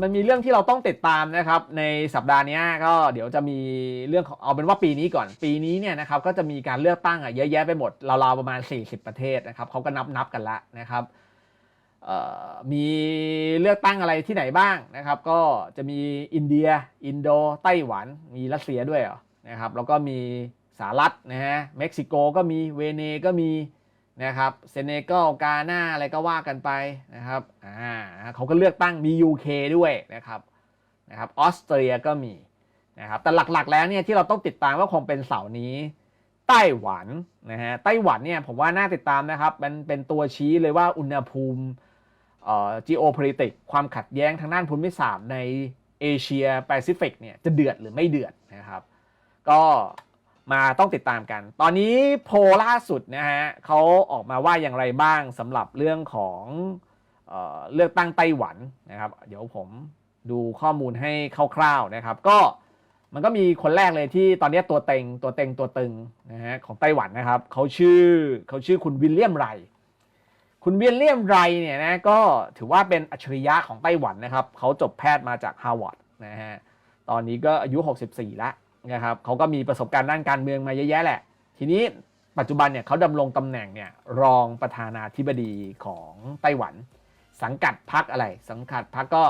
มันมีเรื่องที่เราต้องติดตามนะครับในสัปดาห์นี้ก็เดี๋ยวจะมีเรื่องของเอาเป็นว่าปีนี้ก่อน ปีนี้เนี่ยนะครับก็จะมีการเลือกตั้งอะเยอะแยะไปหมดราวๆประมาณ 40 ประเทศนะครับเขาก็นับนับกันละนะครับมีเลือกตั้งอะไรที่ไหนบ้างนะครับ ก็จะมีอินเดีย อินโดไต้หวัน มีรัสเซียด้วยเหรอนะครับ แล้วก็มีสหรัฐนะฮะเม็กซิโกก็มีเวเนก็มี นะครับเซเนกัลกาหน้าอะไรก็ว่ากันไปนะครับอ่าเขาก็เลือกตั้งมี UK ด้วยนะครับนะครับออสเตรียก็มีนะครับแต่หลักๆแล้วเนี่ยที่เราต้องติดตามก็คงเป็นเสาร์นี้ไต้หวันนะฮะไต้หวันเนี่ยผมว่าน่าติดตามนะครับเป็นเป็นตัวชี้เลยว่าอุณหภูมิเอ่อ geopolitics ความขัดแย้งทางด้านภูมิศาสตร์ในเอเชียแปซิฟิกเนี่ยจะเดือดหรือไม่เดือดนะครับ ก็ มาต้องติดตามกัน ตอนนี้โพล่าสุดนะฮะเขาออกมาว่าอย่างไรบ้างสำหรับเรื่องของเออเลือกตั้งไต้หวันนะครับ เดี๋ยวผมดูข้อมูลให้คร่าวๆนะครับ ก็มันก็มีคนแรกเลยที่ตอนนี้ตัวเต็งตัวเต็งตัวตึงนะฮะของไต้หวันนะครับเขาชื่อเขาชื่อคุณวิลเลียมไร คุณวิลเลียมไรเนี่ยนะก็ถือว่าเป็นอัจฉริยะของไต้หวันนะครับเขาจบแพทย์มาจากฮาร์วาร์ดนะฮะตอนนี้ก็อายุ 64 แล้ว นะครับเขาก็มีประสบการณ์ด้านการเมืองมาเยอะแยะแหละ ทีนี้ปัจจุบันเนี่ยเขาดำรงตำแหน่งเนี่ยรองประธานาธิบดีของไต้หวัน สังกัดพรรคอะไร สังกัดพรรคก็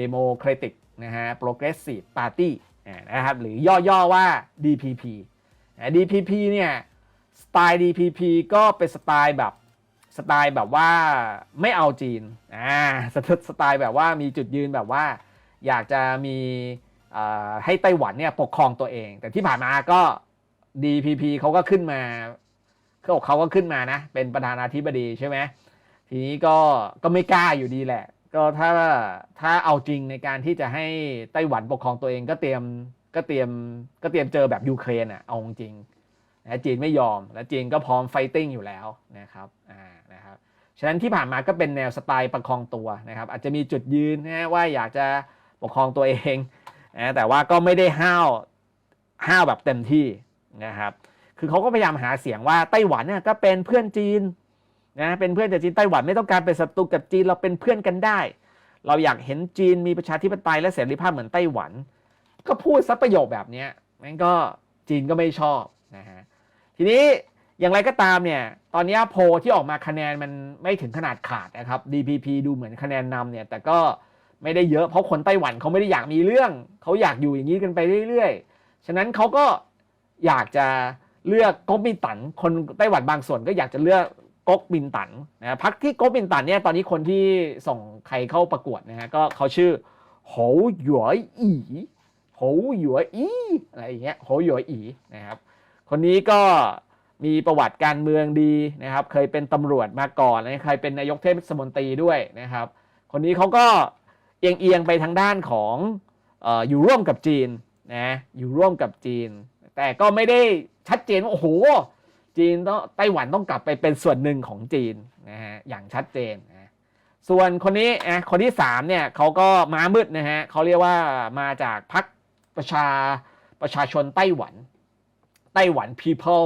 Democratic นะฮะ Progressive Party นะครับหรือย่อๆว่า DPPDPP เนี่ยสไตล์ DPP ก็เป็นสไตล์แบบสไตล์แบบว่าไม่เอาจีนอ่าสไตล์แบบว่ามีจุดยืนแบบว่า อยากจะมี ให้ไต้หวันเนี่ยปกครองตัวเอง แต่ที่ผ่านมาก็ DPP เขาก็ขึ้นมาเขากเขาก็ขึ้นมานะ เป็นประธานาธิบดีใช่ไหมทีนี้ก็ก็ไม่กล้าอยู่ดีแหละ ก็ถ้าถ้าเอาจริงในการที่จะให้ไต้หวันปกครองตัวเองก็เตรียมก็เตรียมก็เตรียมเจอแบบยูเครนอะเอาจริงนะจีนไม่ยอม และจีนก็พร้อมไฟติ้งอยู่แล้วนะครับอ่านะครับฉะนั้นที่ผ่านมาก็เป็นแนวสไตล์ประคองตัวนะครับ อาจจะมีจุดยืนนะว่าอยากจะปกครองตัวเอง นะแต่ว่าก็ไม่ได้ห้าวห้าวแบบเต็มที่นะครับ คือเขาก็พยายามหาเสียงว่าไต้หวันเนี่ยก็เป็นเพื่อนจีนนะเป็นเพื่อนจากจีนไต้หวันไม่ต้องการเป็นศัตรูกับจีนเราเป็นเพื่อนกันได้ เราอยากเห็นจีนมีประชาธิปไตยและเสรีภาพเหมือนไต้หวัน ก็พูดซับประโยคแบบนี้มันก็จีนก็ไม่ชอบนะฮะทีนี้อย่างไรก็ตามเนี่ยตอนนี้โพลที่ออกมาคะแนนมันไม่ถึงขนาดขาดนะครับ DPP ดูเหมือนคะแนนนำเนี่ยแต่ก็ ไม่ได้เยอะเพราะคนไต้หวันเขาไม่ได้อยากมีเรื่อง เขาอยากอยู่อย่างนี้กันไปเรื่อยๆ ฉะนั้นเขาก็อยากจะเลือกก๊กมินตั๋นคนไต้หวันบางส่วนก็อยากจะเลือกก๊กมินตั๋นนะพักที่ก๊กมินตั๋นเนี่ยตอนนี้คนที่ส่งใครเข้าประกวดนะฮะก็เขาชื่อโหหยวยอีโหหยวยอีอะไรอย่างเงี้ยโหหยวยอีนะครับคนนี้ก็มีประวัติการเมืองดีนะครับ เคยเป็นตำรวจมาก่อนนะเคยเป็นนายกเทศมนตรีด้วยนะครับ คนนี้เขาก็ เอียงเอียงๆไปทางด้านของออยู่ร่วมกับจีนนะอยู่ร่วมกับจีน แต่ก็ไม่ได้ชัดเจนว่าโอ้โหจีนต้องไต้หวันต้องกลับไปเป็นส่วนหนึ่งของจีนนะฮะอย่างชัดเจนนะส่วนคนนี้นะคนที่สามเนี่ยเขาก็ม้ามืดนะฮะเขาเรียกว่ามาจากพรรคประชาประชาชนไต้หวัน ไต้หวัน People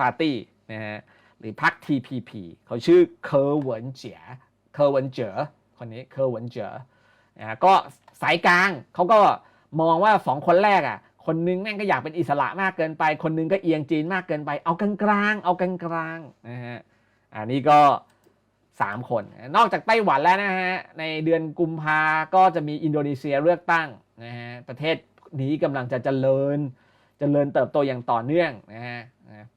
Party นะฮะหรือพรรค TPP เขาชื่อเคอร์เวินเจียเคอร์เวินเจ๋อคนนี้เคอร์เวินเจ๋อ นะก็สายกลางเขาก็มองว่าสองคนแรกอะคนนึงแม่งก็อยากเป็นอิสระมากเกินไป คนนึงก็เอียงจีนมากเกินไป เอากลางๆเอากลางๆนะฮะอันนี้ก็ 3 คน นอกจากไต้หวันแล้วนะฮะในเดือนกุมภาก็จะมีอินโดนีเซียเลือกตั้งนะฮะประเทศนี้กำลังจะเจริญเจริญเติบโตอย่างต่อเนื่องนะฮะ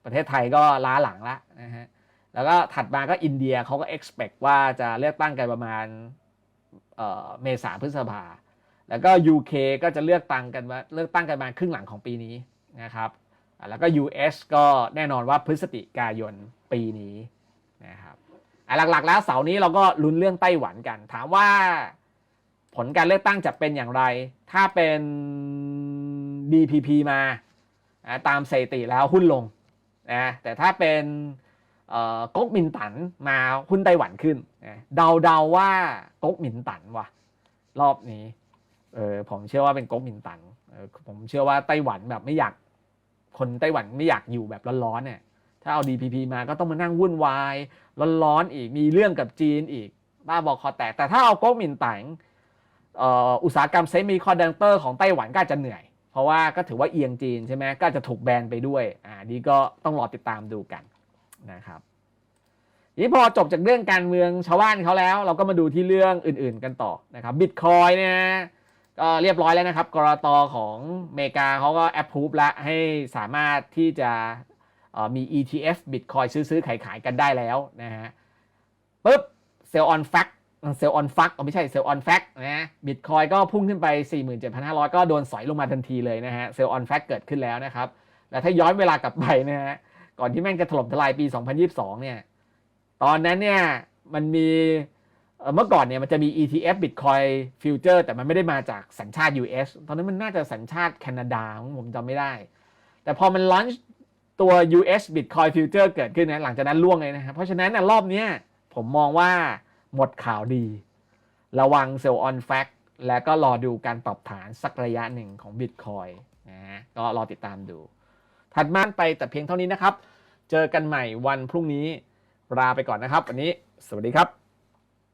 ประเทศไทยก็ล้าหลังละนะฮะแล้วก็ถัดมาก็อินเดียเขาก็ expect ว่าจะเลือกตั้งกันประมาณ เมษาพฤษภา แล้วก็ UK ก็จะเลือกตั้งกันว่าเลือกตั้งกันมาครึ่งหลังของปีนี้นะครับแล้วก็ US ก็แน่นอนว่าพฤศจิกายนปีนี้นะครับหลักๆ แล้วเสาร์นี้เราก็ลุ้นเรื่องไต้หวันกัน ถามว่าผลการเลือกตั้งจะเป็นอย่างไร ถ้าเป็น DPP มาตามสถิติแล้วหุ้นลงนะแต่ถ้าเป็น ก๊กมินตั๋นมาหุ้นไต้หวันขึ้นนะเดาๆว่าก๊กมินตั๋นว่ะ รอบนี้เออผมเชื่อว่าเป็นก๊กมินตั๋นผมเชื่อว่าไต้หวันแบบไม่อยากคนไต้หวันไม่อยากอยู่แบบร้อนๆเนี่ยถ้าเอา DPP มาก็ต้องมานั่งวุ่นวายร้อนๆอีกมีเรื่องกับจีนอีกบ้าบอคอแตกแต่ถ้าเอาก๊กมินตั๋นอุตสาหกรรมเซมิคอนดักเตอร์ของไต้หวันก็อาจะเหนื่อย เพราะว่าก็ถือว่าเอียงจีนใช่ไหมก็อาจะถูกแบนไปด้วยอ่านี่ก็ต้องรอติดตามดูกัน นะครับนี่พอจบจากเรื่องการเมืองชาวบ้านเขาแล้ว เราก็มาดูที่เรื่องอื่นๆกันต่อนะครับบิตคอยเนี่ยก็เรียบร้อยแล้วนะครับกรตของอเมริกาเขาก็แอปพูฟล้วให้สามารถที่จะมี ETF Bitcoin ซื้อซื้อขายขายกันได้แล้วนะฮะปุ๊บเซลล์ออนแฟกเซลล์ออนฟักไม่ใช่เซลล์ออนแฟกนะบิตคอยก็พุ่งขึ้นไป 47,500 ก็โดนสอยลงมาทันทีเลยนะฮะเซลล์ออนแฟกเกิดขึ้นแล้วนะครับ แล้วถ้าย้อนเวลากลับไปนะฮะ ก่อนที่แม่งจะถล่มทลายปี 2022 เนี่ย ตอนนั้นเนี่ยมันมีเมื่อก่อนเนี่ยมันจะมี ETF Bitcoin Future แต่มันไม่ได้มาจากสัญชาติ US ตอนนั้นมันน่าจะสัญชาติแคนาดาผมจำไม่ได้ แต่พอมัน launch ตัว US Bitcoin Future เกิดขึ้นนะหลังจากนั้นล่วงเลยนะครับ เพราะฉะนั้นนะรอบนี้ผมมองว่าหมดข่าวดี ระวังเซลล์ออนแฟกแล้วก็รอดูการปรับฐานสักระยะหนึ่งของ Bitcoin นะฮะก็รอติดตามดู ถัดมาไปแต่เพียงเท่านี้นะครับ เจอกันใหม่วันพรุ่งนี้ลาไปก่อนนะครับ วันนี้ สวัสดีครับ